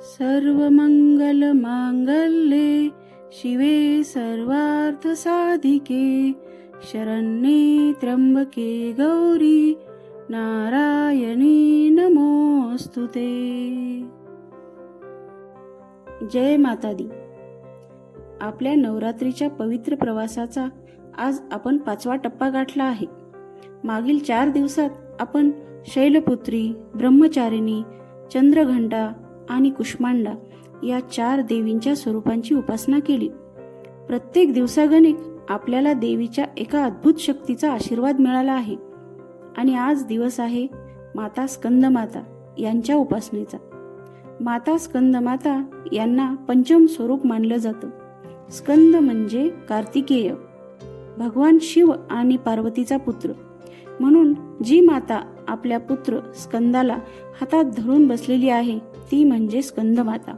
सर्वमङ्गलमाङ्गल्ये शिवे सर्वार्थसाधिके शरण्ये त्र्यंबके गौरी नारायणी नमोऽस्तु ते। जय माता दी आपल्या नवरात्रीच्या पवित्र प्रवासाचा आज आपण पाचवा टप्पा गाठला आहे. मागील चार दिवसात आपण शैलपुत्री ब्रह्मचारिणी चंद्रघंटा आणि कुष्मांडा या चार देवींच्या स्वरूपांची उपासना केली. प्रत्येक दिवसागणिक आपल्याला देवीच्या एका अद्भुत शक्तीचा आशीर्वाद मिळाला आहे. आणि आज दिवस आहे माता स्कंदमाता यांच्या उपासनेचा. माता स्कंदमाता यांना पंचम स्वरूप मानलं जातं. स्कंद म्हणजे कार्तिकेय. भगवान शिव आणि पार्वतीचा पुत्र. म्हणून जी माता आपल्या पुत्र स्कंदाला हातात धरून बसलेली आहे ती म्हणजे स्कंदमाता.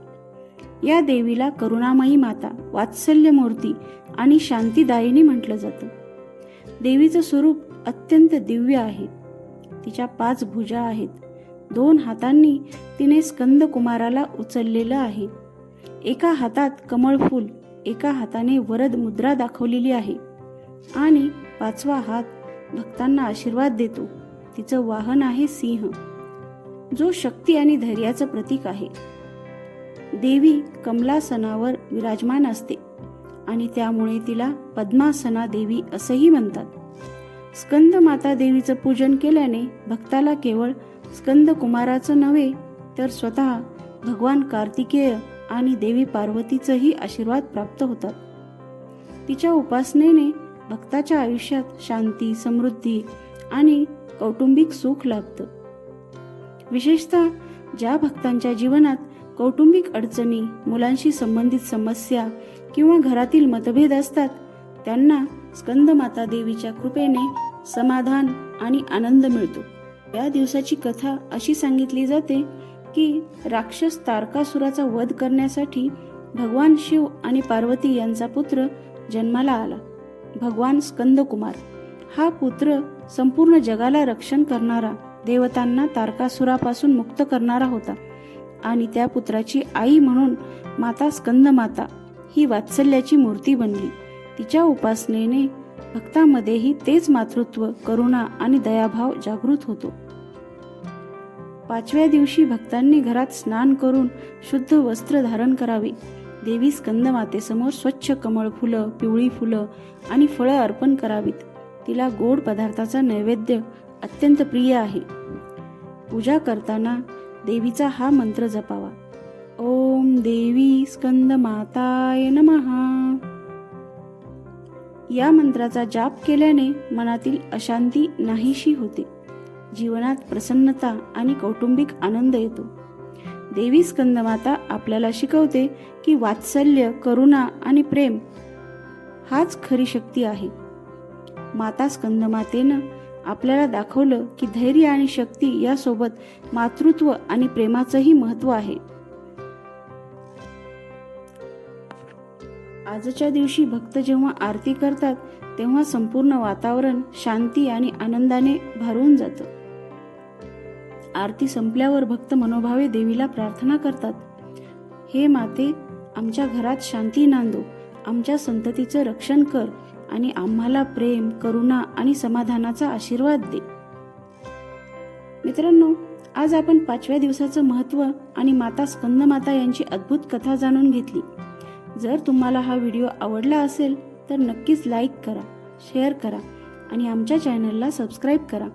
या देवीला करुणामयी माता वात्सल्य मूर्ती आणि शांतीदायिनी म्हटलं जातं. देवीचं स्वरूप अत्यंत दिव्य आहे. तिच्या पाच भुजा आहेत. दोन हातांनी तिने स्कंद कुमाराला उचललेलं आहे. एका हातात कमळफूल एका हाताने वरद मुद्रा दाखवलेली आहे. आणि पाचवा हात भक्तांना आशीर्वाद देतो. तिचं वाहन आहे सिंह. जो शक्ती आणि धैर्याचं प्रतीक आहे. देवी कमलासनावर विराजमान असते आणि त्यामुळे तिला पद्मासना देवी असंही म्हणतात. स्कंद माता देवीचं पूजन केल्याने भक्ताला केवळ स्कंद कुमाराचं नव्हे तर स्वतः भगवान कार्तिकेय आणि देवी पार्वतीचंही आशीर्वाद प्राप्त होतात. तिच्या उपासनेने भक्ताच्या आयुष्यात शांती समृद्धी आणि कौटुंबिक सुख लाभतं. विशेषतः ज्या भक्तांच्या जीवनात कौटुंबिक अडचणी मुलांशी संबंधित समस्या किंवा घरातील मतभेद असतात त्यांना स्कंदमाता देवीच्या कृपेने समाधान आणि आनंद मिळतो. या दिवसाची कथा अशी सांगितली जाते की राक्षस तारकासुराचा वध करण्यासाठी भगवान शिव आणि पार्वती यांचा पुत्र जन्माला आला. भगवान स्कंदकुमार. हा पुत्र संपूर्ण जगाला रक्षण करणारा देवतांना तारकासुरापासून मुक्त करणारा होता. आणि त्या पुत्राची आई म्हणून माता स्कंदमाता ही वात्सल्याची मूर्ती बनली. तिच्या उपासनेने भक्तामध्येही तेच मातृत्व करुणा आणि दयाभाव जागृत होतो. पाचव्या दिवशी भक्तांनी घरात स्नान करून शुद्ध वस्त्र धारण करावे. देवी स्कंदमातेसमोर स्वच्छ कमळ फुलं पिवळी फुलं आणि फळं अर्पण करावीत. तिला गोड पदार्थाचा नैवेद्य अत्यंत प्रिय आहे. पूजा करताना देवीचा हा मंत्र जपावा. ओम देवी स्कंद माताय नमहा या मंत्राचा जाप केल्याने मनातील अशांती नाहीशी होते. जीवनात प्रसन्नता आणि कौटुंबिक आनंद येतो. देवी स्कंदमाता आपल्याला शिकवते की वात्सल्य करुणा आणि प्रेम हाच खरी शक्ती आहे. माता स्कंदमातेनं आपल्याला दाखवलं की धैर्य आणि शक्ती यासोबत मातृत्व आणि प्रेमाचंही महत्त्व आहे. आजच्या दिवशी भक्त जेव्हा आरती करतात तेव्हा संपूर्ण वातावरण शांती आणि आनंदाने भरून जातं. आरती संपल्यावर भक्त मनोभावे देवीला प्रार्थना करतात. हे माते आमच्या घरात शांती नांदो आमच्या संततीचं रक्षण कर आणि आम्हाला प्रेम करुणा आणि समाधानाचा आशीर्वाद दे. मित्रांनो आज आपण पाचव्या दिवसाचं महत्त्व आणि माता स्कंदमाता यांची अद्भुत कथा जाणून घेतली. जर तुम्हाला हा व्हिडिओ आवडला असेल तर नक्कीच लाईक करा शेअर करा आणि आमच्या चॅनलला सबस्क्राईब करा.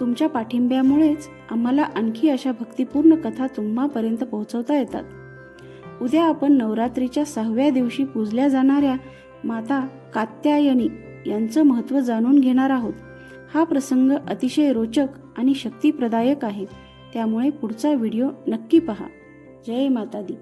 तुमच्या पाठिंब्यामुळेच आम्हाला आणखी अशा भक्तिपूर्ण कथा तुम्हापर्यंत पोहोचवता येतात. उद्या आपण नवरात्रीच्या सहाव्या दिवशी पूजल्या जाणाऱ्या माता कात्यायनी यांचं महत्त्व जाणून घेणार आहोत. हा प्रसंग अतिशय रोचक आणि शक्तिप्रदायक आहे. त्यामुळे पुढचा व्हिडिओ नक्की पहा. जय माता दी